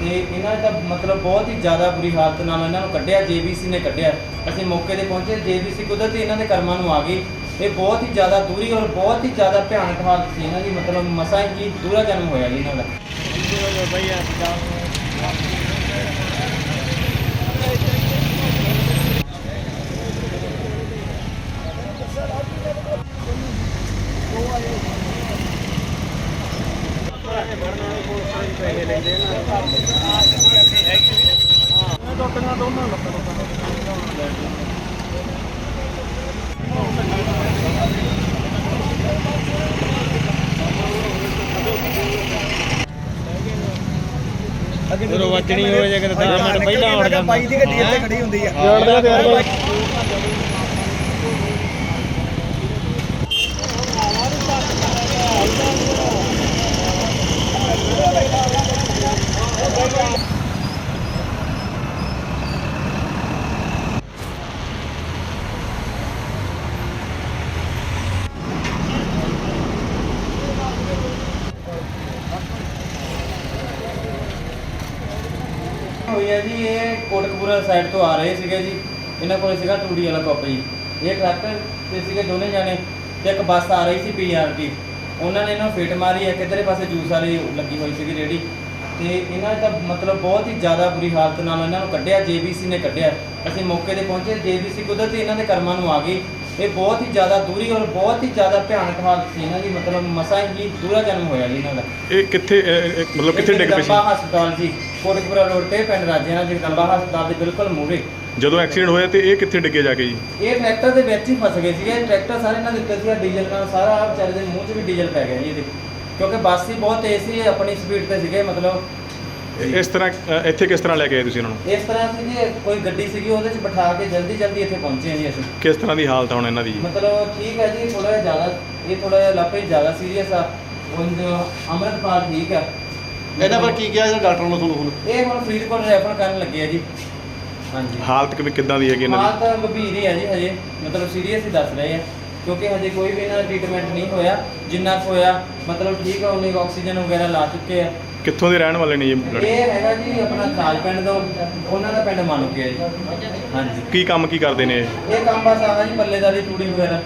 ਤੇ ਇਹਨਾਂ ਦਾ ਮਤਲਬ ਬਹੁਤ ਹੀ ਜ਼ਿਆਦਾ ਬੁਰੀ ਹਾਲਤ ਨਾਲ ਇਹਨਾਂ ਨੂੰ ਕੱਢਿਆ, ਜੀਬੀਸੀ ਨੇ ਕੱਢਿਆ। ਅਸੀਂ ਮੌਕੇ ਤੇ ਪਹੁੰਚੇ, ਜੀਬੀਸੀ ਕੁਦਰਤੀ ਇਹਨਾਂ ਦੇ ਕਰਮਾਂ ਨੂੰ ਆ ਗਈ। ਇਹ ਬਹੁਤ ਹੀ ਜ਼ਿਆਦਾ ਦੂਰੀ ਔਰ ਬਹੁਤ ਹੀ ਜ਼ਿਆਦਾ ਭਿਆਨਕ ਹਾਲਤ ਸੀ ਇਹਨਾਂ ਦੀ, ਮਤਲਬ ਮਸਾਂ ਹੀ ਦੂਰਾ ਜਨਮ ਹੋਇਆ ਜੀ ਇਹਨਾਂ ਦਾ। ਜਦੋਂ ਵੱਜਣੀ ਹੋਵੇ ਜੇ ਕਿਤੇ 10 ਮਿੰਟ ਪਹਿਲਾਂ ਉੱਠ ਜਾਂਦਾ। ਬਾਈ ਦੀ ਗੱਡੀ ਇੱਥੇ ਖੜੀ ਹੁੰਦੀ ਆ। ਹੋਈ ਹੈ ਜੀ ਇਹ ਕੋਟਕਪੂਰਾ ਸਾਈਡ ਤੋਂ ਆ ਰਹੇ ਸੀਗੇ ਜੀ। ਇਹਨਾਂ ਕੋਲ ਸੀਗਾ ਟੂੜੀ ਵਾਲਾ ਕੱਪ ਜੀ ਇਹ ਟਰੈਕਟਰ ਤੇ ਸੀਗੇ ਦੋਨੇ ਜਾਣੇ ਤੇ ਇੱਕ ਬੱਸ ਆ ਰਹੀ ਸੀ ਪੀਆਰਟੀ ਉਹਨਾਂ ਨੇ ਇਹਨਾਂ ਨੂੰ ਫਿੱਟ ਮਾਰੀ ਹੈ ਕਿਧਰੇ ਪਾਸੇ ਜੂਸ ਵਾਲੀ ਲੱਗੀ ਹੋਈ ਸੀਗੀ ਰੇੜੀ। ਤੇ ਇਹਨਾਂ ਦਾ ਮਤਲਬ ਬਹੁਤ ਹੀ ਜ਼ਿਆਦਾ ਬੁਰੀ ਹਾਲਤ ਨਾਲ ਇਹਨਾਂ ਨੂੰ ਕੱਢਿਆ ਜੀਬੀਸੀ ਨੇ ਕੱਢਿਆ। ਅਸੀਂ ਮੌਕੇ ਤੇ ਪਹੁੰਚੇ ਜੀਬੀਸੀ ਕੁਦਰਤੀ ਇਹਨਾਂ ਦੇ ਕਰਮਾਂ ਨੂੰ ਆ ਗਈ। ਇਹ ਬਹੁਤ ਹੀ ਜ਼ਿਆਦਾ ਦੂਰੀ ਔਰ ਬਹੁਤ ਹੀ ਜ਼ਿਆਦਾ ਭਿਆਨਕ ਹਾਲਤ ਸੀ ਇਹਨਾਂ ਦੀ ਮਤਲਬ ਮਸਾ ਹੀ ਦੂਰਾ ਜਨਮ ਹੋਇਆ ਜੀ ਇਹਨਾਂ ਦਾ। ਇਹ ਕਿੱਥੇ ਇਹ- ਇਹ ਮਤਲਬ ਕਿੱਥੇ ਡਿੱਗ ਪਈ ਸੀ? ਹਸਪਤਾਲ ਜੀ। ਕੋਟਕਪੁਰਾ ਰੋਡ ਤੇ ਪਿੰਡ ਰਾਜਿਆਂ ਜਗਦੰਬਾ ਹਸਪਤਾਲ ਦੇ ਬਿਲਕੁਲ ਮੂਹਰੇ। ਜਦੋਂ ਐਕਸੀਡੈਂਟ ਹੋਇਆ ਤੇ ਇਹ ਕਿੱਥੇ ਡਿੱਗੇ ਜਾ ਕੇ ਜੀ? ਇਹ ਟਰੈਕਟਰ ਦੇ ਵਿੱਚ ਹੀ ਫਸ ਗਏ ਸੀਗੇ। ਟਰੈਕਟਰ ਸਾਰੇ ਨਾਲ ਦਿੱਤੇ ਸੀਗਾ ਡੀਜ਼ਲ ਨਾਲ ਸਾਰਾ ਆਹ ਵਿਚਾਰੇ ਦੇ ਮੂੰਹ 'ਚ ਵੀ ਡੀਜ਼ਲ ਪੈ ਗਿਆ ਜੀ ਇਹਦੇ। ਕਿਉਂਕਿ ਬੱਸ ਹੀ ਬਹੁਤ ਤੇਜ਼ ਸੀ ਆਪਣੀ ਸਪੀਡ ਤੇ ਸੀਗੇ ਮਤਲਬ ਇਸ ਤਰ੍ਹਾਂ ਅ, ਇੱਥੇ ਕਿਸ ਤਰ੍ਹਾਂ ਲੈ ਕੇ ਆਏ ਤੁਸੀਂ ਇਹਨਾਂ ਨੂੰ? ਇਸ ਤਰ੍ਹਾਂ ਸੀ ਜੀ ਕੋਈ ਗੱਡੀ ਸੀਗੀ ਉਹਦੇ 'ਚ ਬਿਠਾ ਕੇ ਜਲਦੀ ਜਲਦੀ ਇੱਥੇ ਪਹੁੰਚੇ ਜੀ ਅਸੀਂ। ਕਿਸ ਤਰ੍ਹਾਂ ਦੀ ਹਾਲਤ ਆ ਹੁਣ ਇਹਨਾਂ ਦੀ? ਜੀ ਮਤਲਬ ਠੀਕ ਹੈ ਜੀ ਥੋੜਾ ਜਿਹਾ ਜ਼ਿਆਦਾ ਇਹ ਥੋੜਾ ਜਿਹਾ ਲਾਪੇ ਜ਼ਿਆਦਾ ਸੀਰੀਅਸ ਆ। ਉਂਝ ਅਮਰਤਪਾਲ ਠੀਕ ਆ ਇਹਨਾਂ ਪਰ ਕੀ ਕਿਹਾ ਇਹਦਾ ਡਾਕਟਰ ਨੂੰ ਤੁਹਾਨੂੰ ਹੁਣ? ਇਹ ਹੁਣ ਫਰੀਦਕੋਟ ਰੈਫਰ ਕਰਨ ਲੱਗੇ ਆ ਜੀ। ਹਾਂਜੀ। ਹਾਲਤ ਕਿਵੇਂ ਕਿੱਦਾਂ ਦੀ ਹੈਗੀ ਇਹਨਾਂ ਹਾਲ ਤਾਂ ਗੰਭੀਰ ਹੀ ਹੈ ਜੀ ਹਜੇ। ਮਤਲਬ ਸੀਰੀਅਸ ਹੀ ਦੱਸ ਰਹੇ ਆ। ਕਿਉਂਕਿ ਹਜੇ ਕੋਈ ਵੀ ਇਹਨਾਂ ਦਾ ਟ੍ਰੀਟਮੈਂਟ ਨਹੀਂ ਹੋਇਆ। ਜਿੰਨਾ ਕੁ ਹੋਇਆ ਮਤਲਬ ਠੀਕ ਆ ਉਹਨੇ ਆਕਸੀਜਨ ਵਗੈਰਾ ਲਾ ਚੁੱਕੇ ਆ। ਦੀ ਕਿੱਥੋਂ ਦੇ ਰਹਿਣ ਵਾਲੇ ਨੇ ਜੀ ਲੜਕੇ? ਇਹ ਹੈਗਾ ਜੀ ਆਪਣਾ ਖਾਲ ਪਿੰਡ ਤੋਂ ਉਹਨਾਂ ਦਾ ਪਿੰਡ ਮਾਨੂਕੇ ਹੈ ਜੀ। ਹਾਂਜੀ। ਕੀ ਕੰਮ ਕੀ ਕਰਦੇ ਨੇ ਇਹ? ਇਹ ਕੰਮ ਬਸ ਆਹ ਜੀ ਪੱਲੇਦਾਰੀ ਤੂੜੀ ਵਗੈਰਾ।